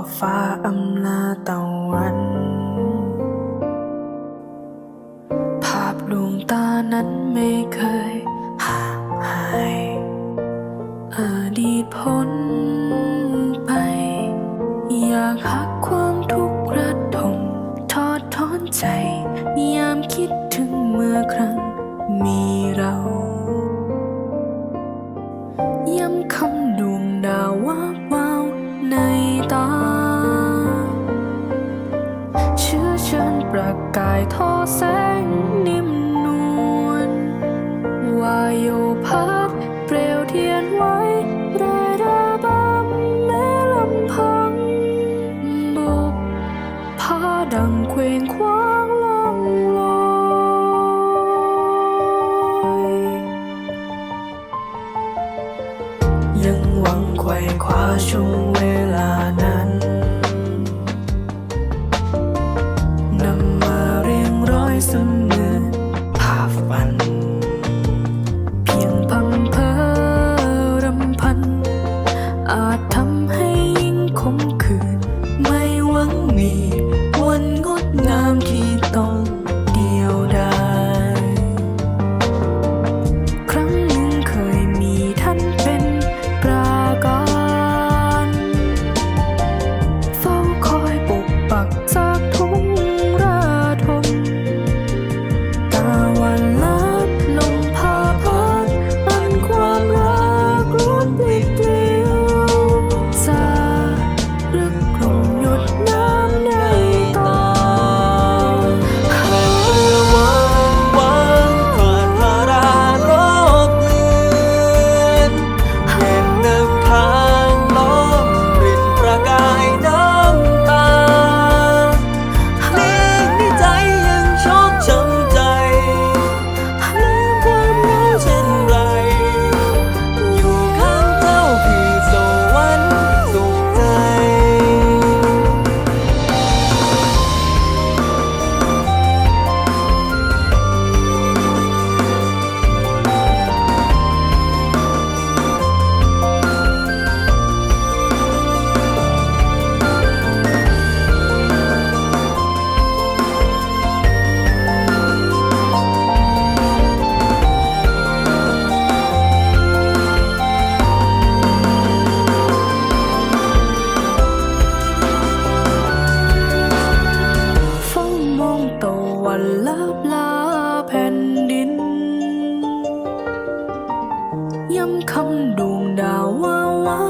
อบฟ้าอำนาจตะวัน ภาพดวงตานั้นไม่เคยห่างหายอดีตพ้นไป อยากหักความทุกข์ระทมทอดทอนใจ ยามคิดถึงเมื่อครั้งมีเรา ย้ำคำ กายทอแสงนิ่มนวลวายโยพัดเปลวเทียนไว้เรระบำเม่ลำพังบกพาดังเคว้งคว้างลงลอยยังหวังไขว่คว้าชม ย้ำคำดวงดาวว่าว่า